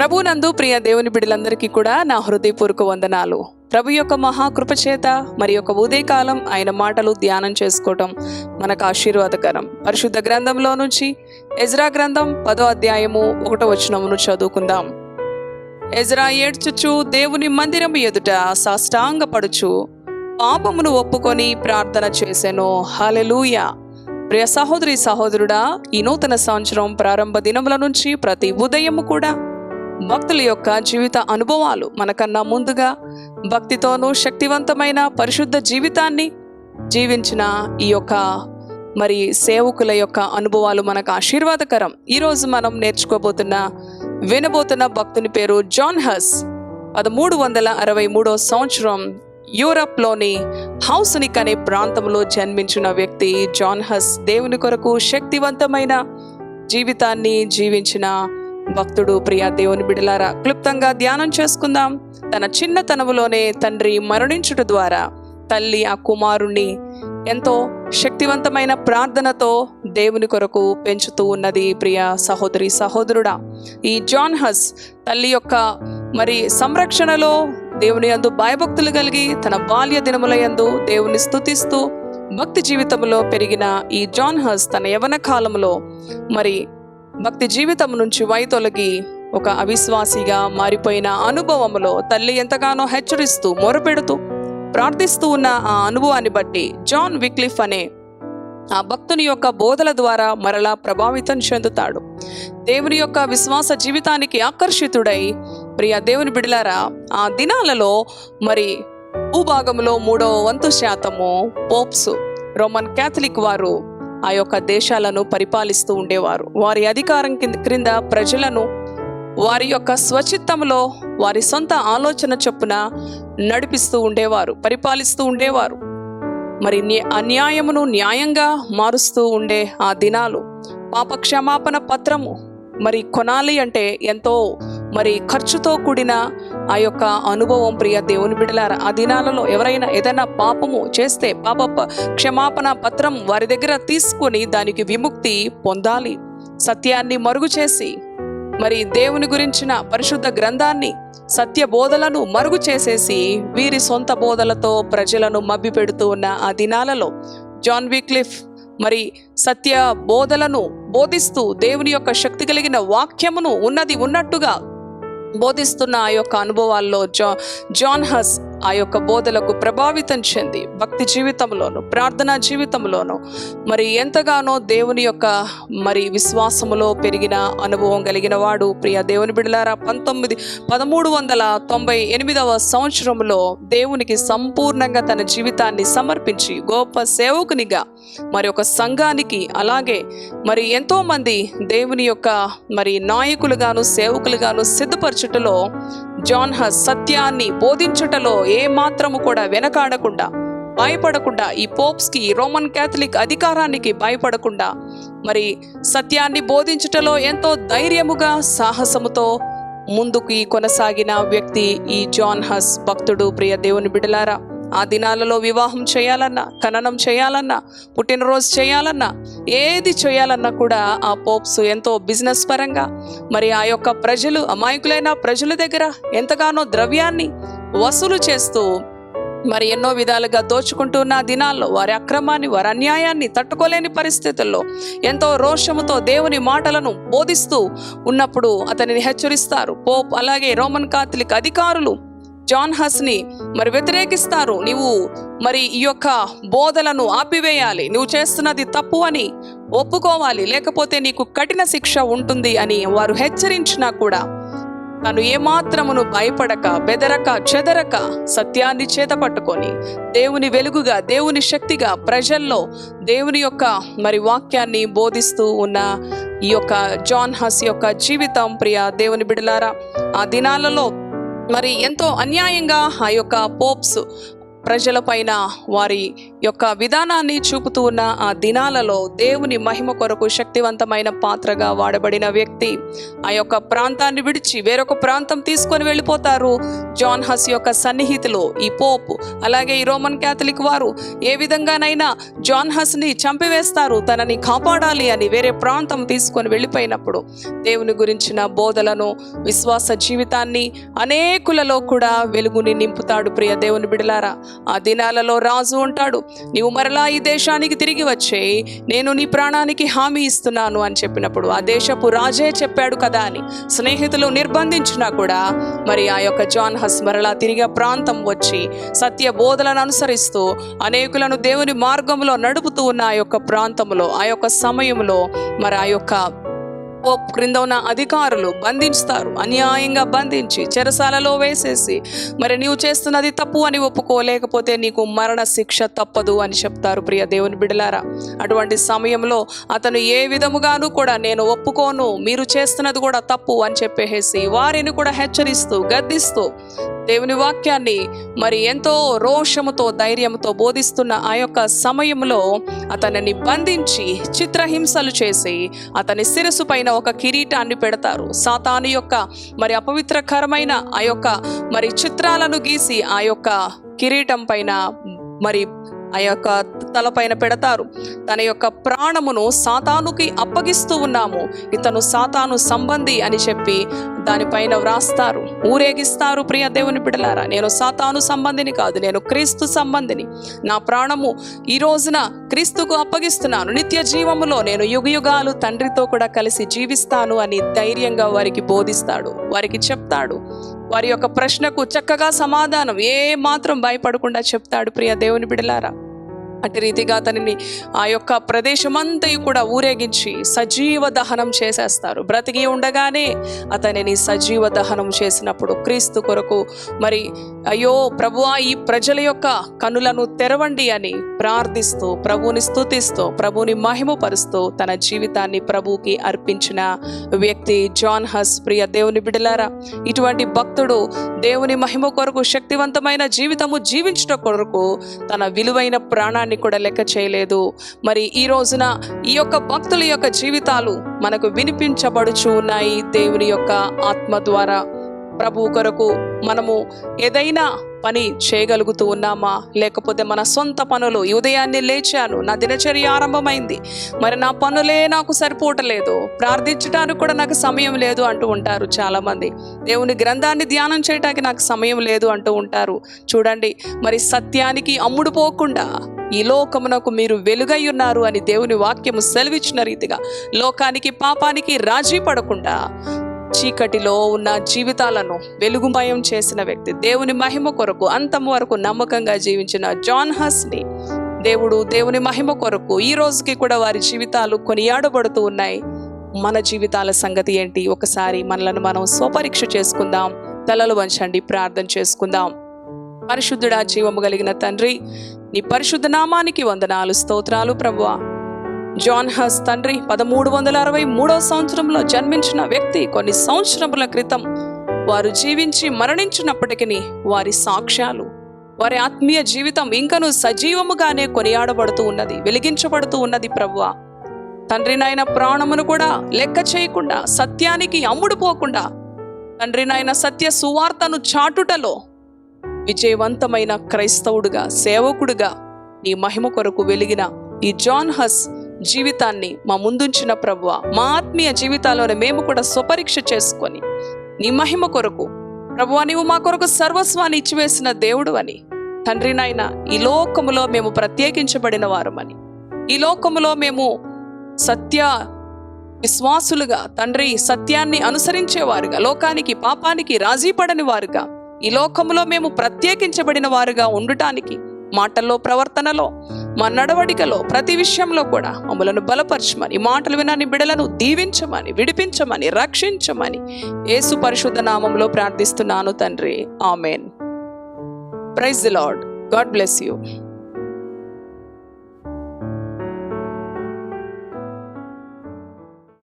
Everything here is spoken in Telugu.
ప్రభునందు ప్రియ దేవుని బిడ్డలందరికీ కూడా నా హృదయపూర్వక వందనాలు. ప్రభు యొక్క మహాకృపచేత మరి యొక్క ఉదయకాలం ఆయన మాటలు ధ్యానం చేసుకోవటం మనకు ఆశీర్వాదకరం. పరిశుద్ధ గ్రంథంలో నుంచి ఎజ్రా గ్రంథం పదో అధ్యాయము ఒకటో వచనమును చదువుకుందాం. ఎజ్రా ఏడ్చుచు దేవుని మందిరం ఎదుట సాష్టాంగపడుచు పాపమును ఒప్పుకొని ప్రార్థన చేసెను. హలెలూయా ప్రియ సహోదరి సహోదరుడా ఈ నూతన సంవత్సరం ప్రారంభ దినముల నుంచి ప్రతి ఉదయము కూడా భక్తుల యొక్క జీవిత అనుభవాలు మనకన్నా ముందుగా భక్తితోనూ శక్తివంతమైన పరిశుద్ధ జీవితాన్ని జీవించిన ఈ యొక్క మరి సేవకుల యొక్క అనుభవాలు మనకు ఆశీర్వాదకరం. ఈరోజు మనం నేర్చుకోబోతున్న వినబోతున్న భక్తుని పేరు జాన్ హస్. పదమూడు వందల అరవై మూడో సంవత్సరం యూరప్లోని హౌస్నిక్ అనే ప్రాంతంలో జన్మించిన వ్యక్తి జాన్ హస్ దేవుని కొరకు శక్తివంతమైన జీవితాన్ని జీవించిన భక్తుడు ప్రియా దేవుని బిడలారా క్లుప్తంగా ధ్యానం చేసుకుందాం. తన చిన్నతనములోనే తండ్రి మరణించుట ద్వారా తల్లి ఆ కుమారుణ్ణి ఎంతో శక్తివంతమైన ప్రార్థనతో దేవుని కొరకు పెంచుతూ ఉన్నది ప్రియ సహోదరి సహోదరుడా. ఈ జాన్ హస్ తల్లి యొక్క మరి సంరక్షణలో దేవుని యందు భయభక్తులు కలిగి తన బాల్య దినముల యందు దేవుని స్తుతిస్తూ భక్తి జీవితంలో పెరిగిన ఈ జాన్ హస్ తన యవన కాలంలో మరి భక్తి జీవితం నుంచి వైతొలగి ఒక అవిశ్వాసిగా మారిపోయిన అనుభవములో తల్లి ఎంతగానో హెచ్చరిస్తూ మొరపెడుతూ ప్రార్థిస్తూ ఉన్న ఆ అనుభవాన్ని బట్టి జాన్ విక్లిఫ్ అనే ఆ భక్తుని యొక్క బోధల ద్వారా మరలా ప్రభావితం చెందుతాడు. దేవుని యొక్క విశ్వాస జీవితానికి ఆకర్షితుడై ప్రియ దేవుని బిడలారా ఆ దినాలలో మరి భూభాగంలో మూడో వంతు శాతము పోప్స్ రోమన్ క్యాథలిక్ వారు ఆ యొక్క దేశాలను పరిపాలిస్తూ ఉండేవారు. వారి అధికారం కింద క్రింద ప్రజలను వారి యొక్క స్వచిత్తంలో వారి సొంత ఆలోచన చొప్పున నడిపిస్తూ ఉండేవారు పరిపాలిస్తూ ఉండేవారు. మరి అన్యాయమును న్యాయంగా మారుస్తూ ఉండే ఆ దినాలు. పాప క్షమాపణ పత్రము మరి కొనాలి అంటే ఎంతో మరి ఖర్చుతో కూడిన ఆ యొక్క అనుభవం ప్రియ దేవుని బిడలారా ఆ దినాలలో ఎవరైనా ఏదైనా పాపము చేస్తే పాప క్షమాపణ పత్రం వారి దగ్గర తీసుకొని దానికి విముక్తి పొందాలి. సత్యాన్ని మరుగు చేసి మరి దేవుని గురించిన పరిశుద్ధ గ్రంథాన్ని సత్య బోధలను మరుగు చేసేసి వీరి సొంత బోధలతో ప్రజలను మభ్య పెడుతూ ఉన్న ఆ దినాలలో జాన్ విక్లిఫ్ మరి సత్య బోధలను బోధిస్తూ దేవుని యొక్క శక్తి కలిగిన వాక్యమును ఉన్నది ఉన్నట్టుగా బోధిస్తున్న ఆ యొక్క అనుభవాల్లో జా జాన్ హస్ ఆ యొక్క బోధలకు ప్రభావితం చెంది భక్తి జీవితంలోను ప్రార్థనా జీవితంలోను మరి ఎంతగానో దేవుని యొక్క మరి విశ్వాసములో పెరిగిన అనుభవం కలిగిన వాడు. ప్రియ దేవుని బిడలారా పంతొమ్మిది పదమూడు వందల తొంభై ఎనిమిదవ సంవత్సరంలో దేవునికి సంపూర్ణంగా తన జీవితాన్ని సమర్పించి గొప్ప సేవకునిగా మరి ఒక సంఘానికి అలాగే మరి ఎంతోమంది దేవుని యొక్క మరి నాయకులుగాను సేవకులుగాను సిద్ధపరచుటలో జాన్ హస్ సత్యాన్ని బోధించుటలో ఏమాత్రము కూడా వెనకాడకుండా భయపడకుండా ఈ పోప్స్కి రోమన్ క్యాథలిక్ అధికారానికి భయపడకుండా మరి సత్యాన్ని బోధించుటలో ఎంతో ధైర్యముగా సాహసముతో ముందుకు కొనసాగిన వ్యక్తి ఈ జాన్ హస్ భక్తుడు. ప్రియ దేవుని బిడలారా ఆ దినాలలో వివాహం చేయాలన్నా ఖననం చేయాలన్నా పుట్టినరోజు చేయాలన్నా ఏది చేయాలన్నా కూడా ఆ పోప్స్ ఎంతో బిజినెస్ పరంగా మరి ఆ యొక్క ప్రజలు అమాయకులైన ప్రజల దగ్గర ఎంతగానో ద్రవ్యాన్ని వసూలు చేస్తూ మరి ఎన్నో విధాలుగా దోచుకుంటున్న దినాల్లో వారి అక్రమాన్ని వారి అన్యాయాన్ని తట్టుకోలేని పరిస్థితుల్లో ఎంతో రోషముతో దేవుని మాటలను బోధిస్తూ ఉన్నప్పుడు అతనిని హెచ్చరిస్తారు. పోప్ అలాగే రోమన్ కాథలిక్ అధికారులు జాన్ హస్ని మరి వ్యతిరేకిస్తారు. నీవు మరి ఈ యొక్క బోధలను ఆపివేయాలి. నువ్వు చేస్తున్నది తప్పు అని ఒప్పుకోవాలి. లేకపోతే నీకు కఠిన శిక్ష ఉంటుంది అని వారు హెచ్చరించినా కూడా తను ఏమాత్రమును భయపడక బెదరక చెదరక సత్యాన్ని చేతపట్టుకొని దేవుని వెలుగుగా దేవుని శక్తిగా ప్రజల్లో దేవుని యొక్క మరి వాక్యాన్ని బోధిస్తూ ఉన్న ఈ యొక్క జాన్ హస్ యొక్క జీవితం ప్రియ దేవుని బిడలారా ఆ దినాలలో మరి ఎంతో అన్యాయంగా ఆ యొక్క పోప్స్ ప్రజలపైన వారి యొక్క విధానాన్ని చూపుతూ ఉన్న ఆ దినాలలో దేవుని మహిమ కొరకు శక్తివంతమైన పాత్రగా వాడబడిన వ్యక్తి ఆ యొక్క ప్రాంతాన్ని విడిచి వేరొక ప్రాంతం తీసుకొని వెళ్ళిపోతారు. జాన్ హస్ యొక్క సన్నిహితులు ఈ పోప్ అలాగే ఈ రోమన్ క్యాథలిక్ వారు ఏ విధంగానైనా జాన్ హస్ని చంపివేస్తారు తనని కాపాడాలి అని వేరే ప్రాంతం తీసుకొని వెళ్ళిపోయినప్పుడు దేవుని గురించిన బోధలను విశ్వాస జీవితాన్ని అనేకులలో కూడా వెలుగుని నింపుతాడు ప్రియ దేవుని బిడలారా. ఆ దినాలలో రాజు ఉంటాడు. నీవు మరలా ఈ దేశానికి తిరిగి వచ్చే నేను నీ ప్రాణానికి హామీ ఇస్తున్నాను అని చెప్పినప్పుడు ఆ దేశపు రాజే చెప్పాడు కదా అని స్నేహితులు నిర్బంధించినా కూడా మరి ఆ యొక్క జాన్ హస్ మరలా తిరిగి ఆ ప్రాంతం వచ్చి సత్య బోధలను అనుసరిస్తూ అనేకులను దేవుని మార్గంలో నడుపుతూ ఉన్న ఆ యొక్క ప్రాంతంలో ఆ యొక్క సమయంలో మరి ఆ యొక్క పోప్ క్రింద ఉన్న అధికారులు బంధించుతారు అన్యాయంగా బంధించి చెరసాలలో వేసేసి మరి నీవు చేస్తున్నది తప్పు అని ఒప్పుకోలేకపోతే నీకు మరణ శిక్ష తప్పదు అని చెప్తారు ప్రియ దేవుని బిడలారా. అటువంటి సమయంలో అతను ఏ విధముగాను కూడా నేను ఒప్పుకోను మీరు చేస్తున్నది కూడా తప్పు అని చెప్పేసి వారిని కూడా హెచ్చరిస్తూ గద్దిస్తూ దేవుని వాక్యాన్ని మరి ఎంతో రోషముతో ధైర్యంతో బోధిస్తున్న ఆ యొక్క సమయంలో అతనిని బంధించి చిత్రహింసలు చేసి అతని శిరసు పైన ఒక కిరీటాన్ని పెడతారు. సాతాను యొక్క మరి అపవిత్రకరమైన ఆ యొక్క మరి చిత్రాలను గీసి ఆ యొక్క కిరీటం పైన మరి ఆ యొక్క తలపైన పెడతారు. తన యొక్క ప్రాణమును సాతానుకి అప్పగిస్తూ ఉన్నాము. ఇతను సాతాను సంబంధి అని చెప్పి దానిపైన వ్రాస్తారు. ఊరేగిస్తారు ప్రియ దేవుని బిడలారా నేను సాతాను సంబంధిని కాదు నేను క్రీస్తు సంబంధిని. నా ప్రాణము ఈ రోజున క్రీస్తుకు అప్పగిస్తున్నాను. నిత్య జీవములో నేను యుగయుగాలు తండ్రితో కూడా కలిసి జీవిస్తాను అని ధైర్యంగా వారికి బోధిస్తాడు వారికి చెప్తాడు. వారి యొక్క ప్రశ్నకు చక్కగా సమాధానం ఏ మాత్రం భయపడకుండా చెప్తాడు ప్రియ దేవుని బిడలారా. అటు రీతిగా అతనిని ఆ యొక్క ప్రదేశమంతయు కూడా ఊరేగించి సజీవ దహనం చేసేస్తారు. బ్రతికి ఉండగానే అతనిని సజీవ దహనం చేసినప్పుడు క్రీస్తు కొరకు మరి అయ్యో ప్రభువా ఈ ప్రజల యొక్క కనులను తెరవండి అని ప్రార్థిస్తూ ప్రభుని స్థుతిస్తూ ప్రభుని మహిమపరుస్తూ తన జీవితాన్ని ప్రభుకి అర్పించిన వ్యక్తి జాన్ హస్. ప్రియ దేవుని బిడలారా ఇటువంటి భక్తుడు దేవుని మహిమ కొరకు శక్తివంతమైన జీవితము జీవించట కొరకు తన విలువైన ప్రాణాన్ని కూడా లెక్క చేయలేదు. మరి ఈ రోజున ఈ యొక్క భక్తుల యొక్క జీవితాలు మనకు వినిపించబడుచు ఉన్నాయి దేవుని యొక్క ఆత్మ ద్వారా. ప్రభు కొరకు మనము ఏదైనా పని చేయగలుగుతూ ఉన్నామా? లేకపోతే మన సొంత పనులు ఉదయాన్నే లేచాను నా దినచర్య ఆరంభమైంది మరి నా పనులే నాకు సరిపోవటలేదు ప్రార్థించడానికి కూడా నాకు సమయం లేదు అంటూ ఉంటారు చాలామంది. దేవుని గ్రంథాన్ని ధ్యానం చేయడానికి నాకు సమయం లేదు అంటూ ఉంటారు. చూడండి మరి సత్యానికి అమ్ముడు పోకుండా ఈ లోకమునకు మీరు వెలుగై ఉన్నారు అని దేవుని వాక్యము సెలవిచ్చిన రీతిగా లోకానికి పాపానికి రాజీ పడకుండా చీకటిలో ఉన్న జీవితాలను వెలుగుమయం చేసిన వ్యక్తి. దేవుని మహిమ కొరకు అంతం వరకు నమ్మకంగా జీవించిన జాన్ హస్ని దేవుడు దేవుని మహిమ కొరకు ఈ రోజుకి కూడా వారి జీవితాలు కొనియాడబడుతూ ఉన్నాయి. మన జీవితాల సంగతి ఏంటి? ఒకసారి మనలను మనం స్వపరీక్ష చేసుకుందాం. తలలు వంచండి ప్రార్థన చేసుకుందాం. పరిశుద్ధుడా జీవము కలిగిన తండ్రి నీ పరిశుద్ధ నామానికి వందనాలు స్తోత్రాలు ప్రభువా. జాన్ హస్ తండ్రి పదమూడు వందల అరవై మూడో సంవత్సరంలో జన్మించిన వ్యక్తి కొన్ని సంవత్సరముల క్రితం వారు జీవించి మరణించినప్పటికీ వారి సాక్ష్యాలు వారి ఆత్మీయ జీవితం ఇంకను సజీవముగానే కొనియాడబడుతూ ఉన్నది వెలిగించబడుతూ ఉన్నది ప్రభువ తండ్రి నాయన ప్రాణమును కూడా లెక్క చేయకుండా సత్యానికి అమ్ముడుపోకుండా తండ్రి నాయన సత్య సువార్తను చాటుటలో విజయవంతమైన క్రైస్తవుడుగా సేవకుడుగా నీ మహిమ కొరకు వెలిగిన ఈ జాన్ హస్ జీవితాన్ని మా ముందుంచిన ప్రభువ మా ఆత్మీయ జీవితాల్లోనే మేము కూడా స్వపరీక్ష చేసుకొని నీ మహిమ కొరకు ప్రభువా నీవు మా కొరకు సర్వస్వాన్ని ఇచ్చివేసిన దేవుడు అని. తండ్రి నాయన ఈ లోకములో మేము ప్రత్యేకించబడిన వారమని. ఈ లోకములో మేము సత్య విశ్వాసులుగా తండ్రి సత్యాన్ని అనుసరించేవారుగా లోకానికి పాపానికి రాజీ పడని వారుగా ఈ లోకములో మేము ప్రత్యేకించబడిన వారుగా ఉండటానికి మాటల్లో ప్రవర్తనలో మా నడవడికలో ప్రతి విషయంలో కూడా మమ్మలను బలపరచమని మాటలు వినని బిడలను దీవించమని విడిపించమని రక్షించమని యేసు పరిశుద్ధ నామంలో ప్రార్థిస్తున్నాను తండ్రి. Amen. Praise the Lord. God bless you.